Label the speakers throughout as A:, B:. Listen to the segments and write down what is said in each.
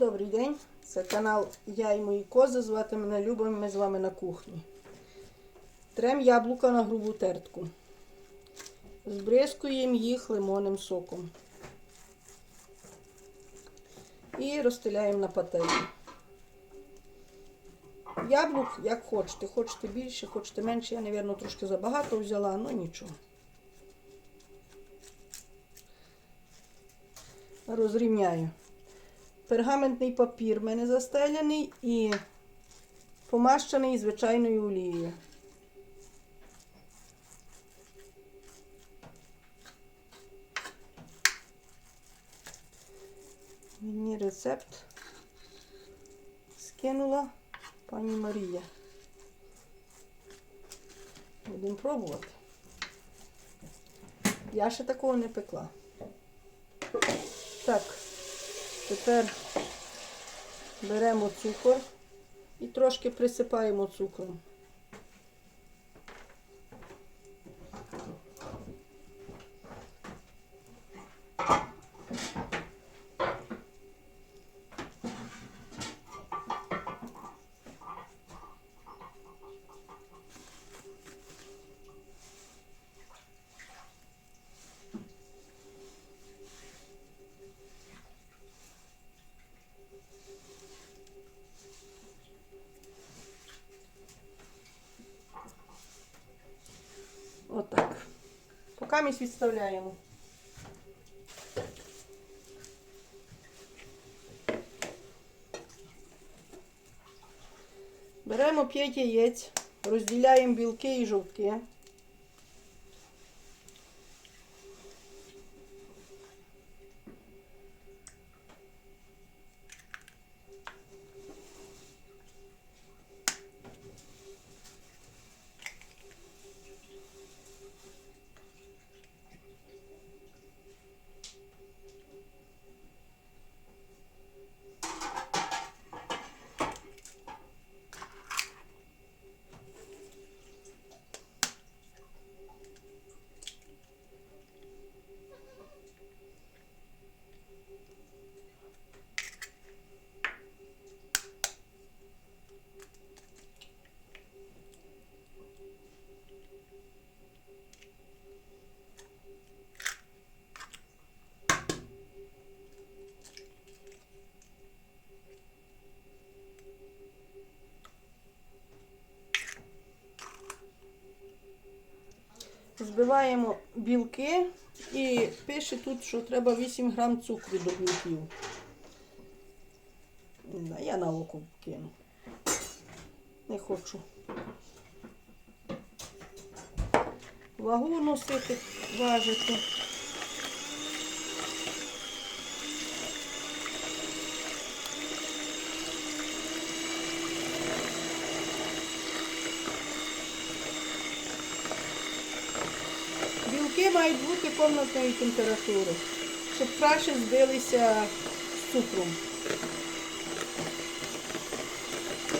A: Добрий день, це канал Я і мої кози. Звати мене Люба, ми з вами на кухні. Трем яблука на грубу тертку. Збризкуємо їх лимонним соком. І розстеляємо на пательні. Яблук, як хочете. Хочете більше, хочете менше. Я, мабуть, трошки забагато взяла, але нічого. Розрівняю. Пергаментний папір в мене застеляний і помащений звичайною олією. Мені рецепт скинула пані Марія. Будемо пробувати. Я ще такого не пекла. Так, тепер беремо цукор і трошки присипаємо цукром. Поки відставляємо. Беремо 5 яєць, розділяємо білки і жовтки. Збиваємо білки і пише тут, що треба 8 грам цукру до білків. Я на око кину. Не хочу. Вагу носити, важити. Білки мають бути комнатної температури, щоб краще збилися з цукром.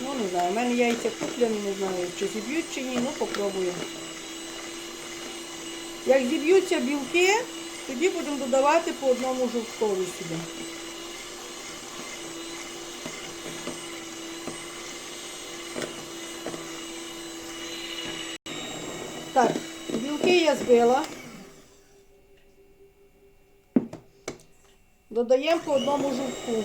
A: Ну, не знаю, в мене яйця куплені, не знаю, чи зіб'ють чи ні, ну попробую. Як зіб'ються білки, тоді будемо додавати по одному жовткові сюди. Так, білки я збила. Додаємо по одному жовтку.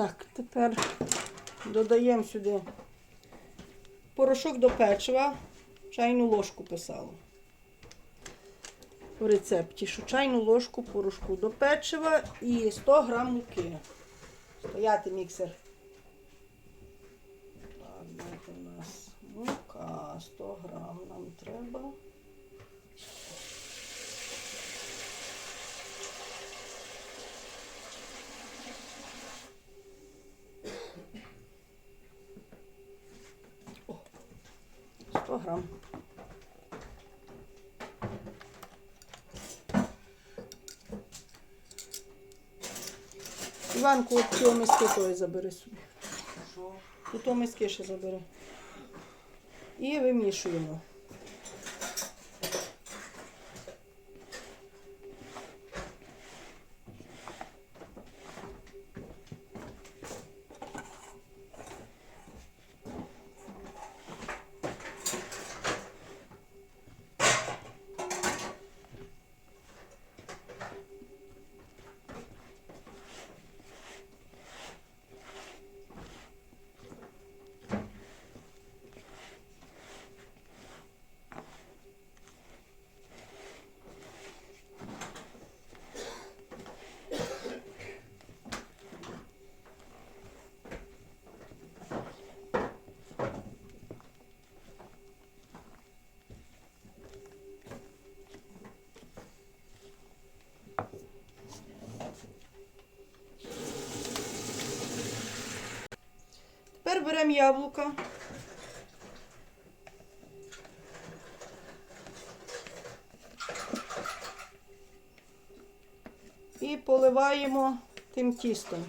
A: Так, тепер додаємо сюди порошок до печива, чайну ложку писала. в рецепті, що чайну ложку порошку до печива і 100 грам муки. Стояти міксер. Так, у нас мука 100 грам нам треба. О, 100 грам. Іванку, от цього миски тої забери собі.
B: Що?
A: Тут миски ще забери. І вимішуємо. Тепер беремо яблука. І поливаємо тим тістом.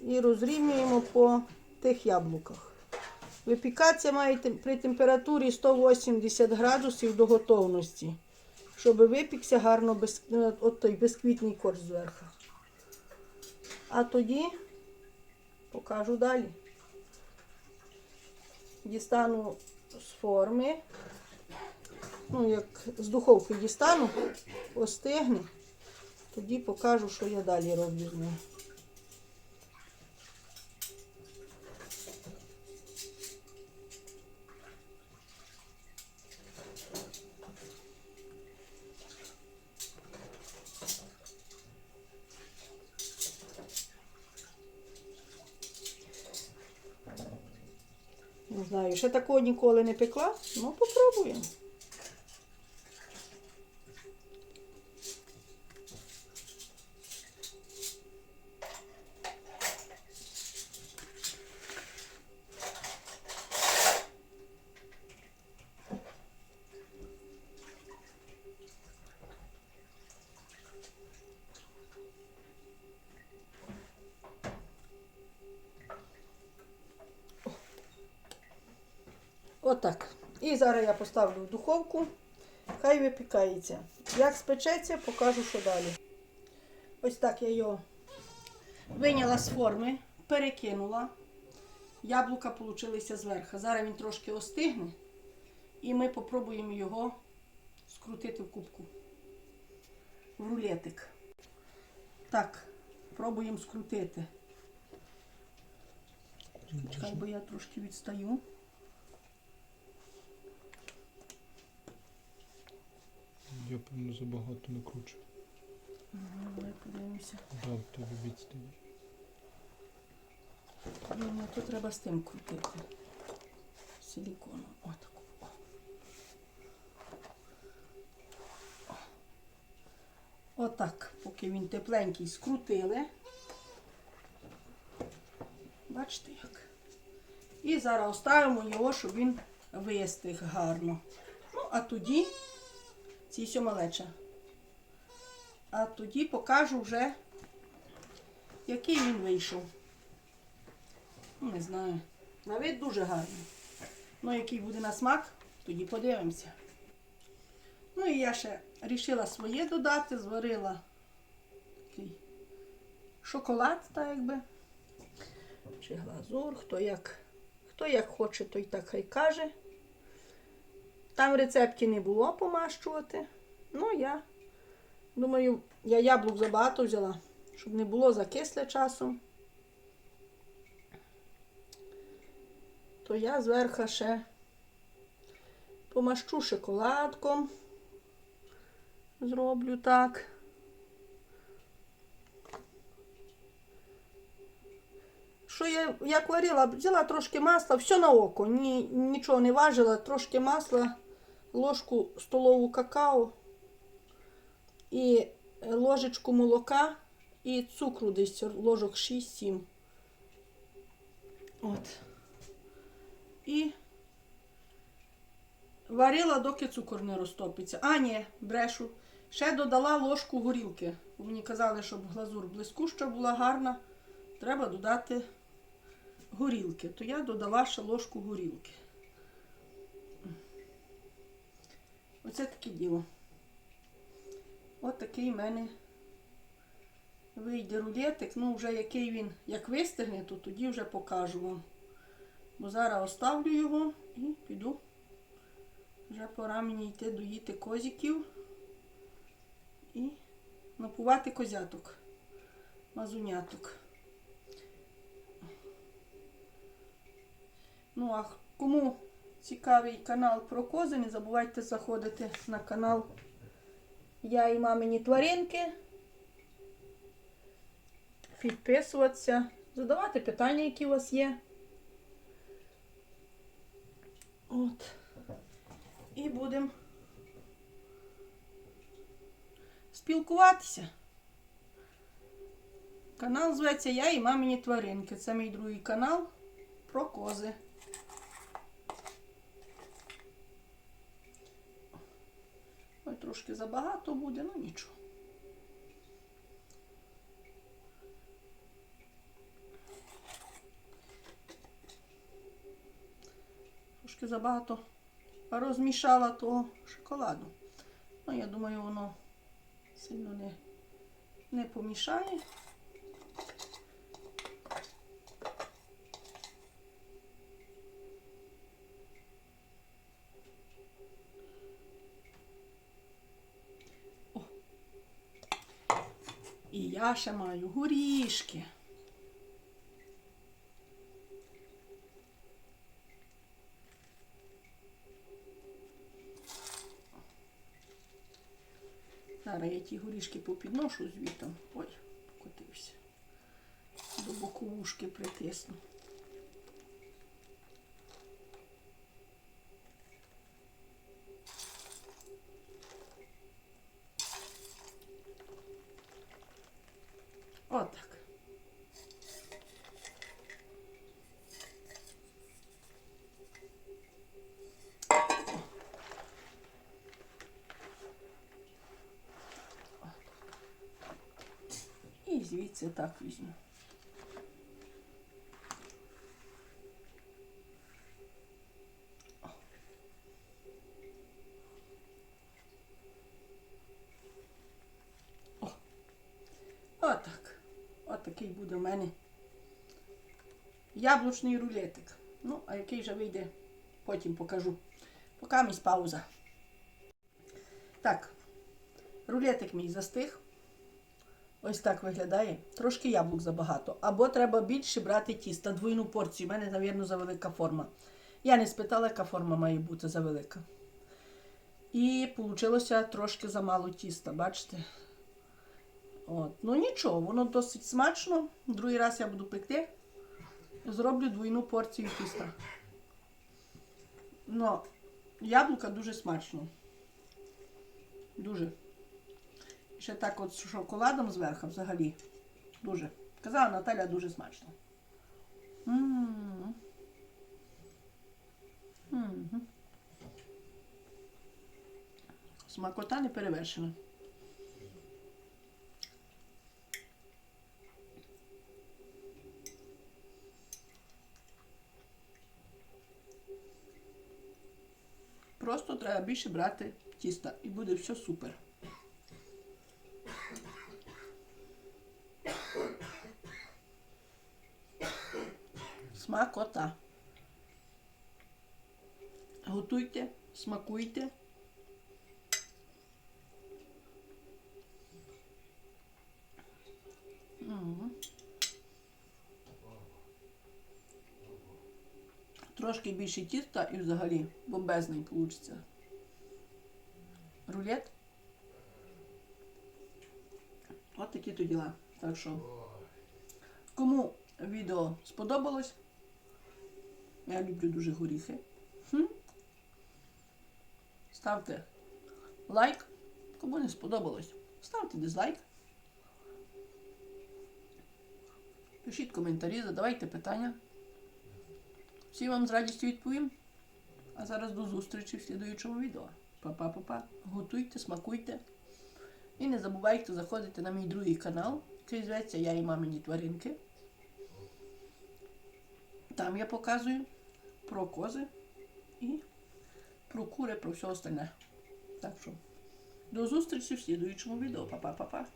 A: І розрівнюємо по тих яблуках. Випікатися має при температурі 180 градусів до готовності, щоб випікся гарно без, е, от той безквітний корж зверху. А тоді покажу далі. Дістану з форми, ну як з духовки дістану, остигне, тоді покажу, що я далі роблю з ним. Не знаю, ще такого ніколи не пекла. Ну, попробуємо. Отак. І зараз я поставлю в духовку. Хай випікається. Як спечеться, покажу, що далі. Ось так я його виняла з форми, перекинула. Яблука получилися зверху. Зараз він трошки остигне. І ми попробуємо його скрутити в кубку. В рулетик. Так, пробуємо скрутити. Чекай, бо я трошки відстаю.
B: Я певно забагато не кручу.
A: Ну, Давай подивимося.
B: Дав тобі відстань.
A: Ні, ну то треба з тим крутити. Силіконом. Отаку. О. О. Отак, поки він тепленький, скрутили. Бачите як? І зараз оставимо його, щоб він вистиг гарно. Ну, а тоді ці сьо малеча. А тоді покажу вже, який він вийшов. Ну, не знаю. На вид дуже гарний. Ну, який буде на смак, тоді подивимося. Ну і я ще рішила своє додати, зварила такий шоколад, так якби. Чи глазур, хто як, хто як хоче, той так хай каже. Там в рецепті не було помащувати. Ну, я думаю, я яблук забагато взяла, щоб не було закисле часом. То я зверху ще помащу шоколадком. Зроблю так. Що я як варила, взяла трошки масла, все на око, ні, нічого не важила, трошки масла, ложку столову какао і ложечку молока і цукру десь ложок 6-7. От. І варила, доки цукор не розтопиться. А, ні, брешу. Ще додала ложку горілки. Мені казали, щоб глазур блискуща була гарна, треба додати горілки. То я додала ще ложку горілки. Оце таке діло. От в мене вийде рулетик. Ну, вже який він, як вистигне, то тоді вже покажу вам. Бо зараз оставлю його і піду. Вже пора мені йти доїти козиків і напувати козяток, мазуняток. Ну, а кому цікавий канал про кози, не забувайте заходити на канал Я і мамині тваринки. Підписуватися, задавати питання, які у вас є. От. І будемо спілкуватися. Канал зветься Я і мамині тваринки. Це мій другий канал про кози. Ой, трошки забагато буде, ну нічого. Трошки забагато розмішала того шоколаду. Ну, я думаю, воно сильно не, не помішає. І я ще маю горішки. Зараз я ті горішки попідношу звітом. Ой, покотився. До боковушки притисну. Отак. І звідси так візьму. О. Отак. Отакий буде в мене яблучний рулетик. Ну, а який же вийде, потім покажу. Поки місь пауза. Так, рулетик мій застиг. Ось так виглядає. Трошки яблук забагато. Або треба більше брати тіста, двойну порцію. У мене, мабуть, завелика форма. Я не спитала, яка форма має бути завелика. І вийшло трошки замало тіста, бачите? От. Ну нічого, воно досить смачно. Другий раз я буду пекти. Зроблю двойну порцію тіста. Ну, яблука дуже смачно. Дуже. Ще так от з шоколадом зверху взагалі. Дуже. Казала Наталя дуже смачно. М. Смакота не перевершена. а більше брати тіста. І буде все супер. Смакота. Готуйте, смакуйте. Трошки більше тіста і взагалі бомбезний вийде. Рулет. От такі то діла. Так що, кому відео сподобалось, я люблю дуже горіхи. Хм. Ставте лайк. Кому не сподобалось, ставте дизлайк. Пишіть коментарі, задавайте питання. Всі вам з радістю відповім. А зараз до зустрічі в слідуючому відео. Па-па-па-па. Готуйте, смакуйте. І не забувайте заходити на мій другий канал, який зветься Я і мамині тваринки. Там я показую про кози і про кури, про все остальне. Так що до зустрічі в слідуючому відео. Па-па-па-па.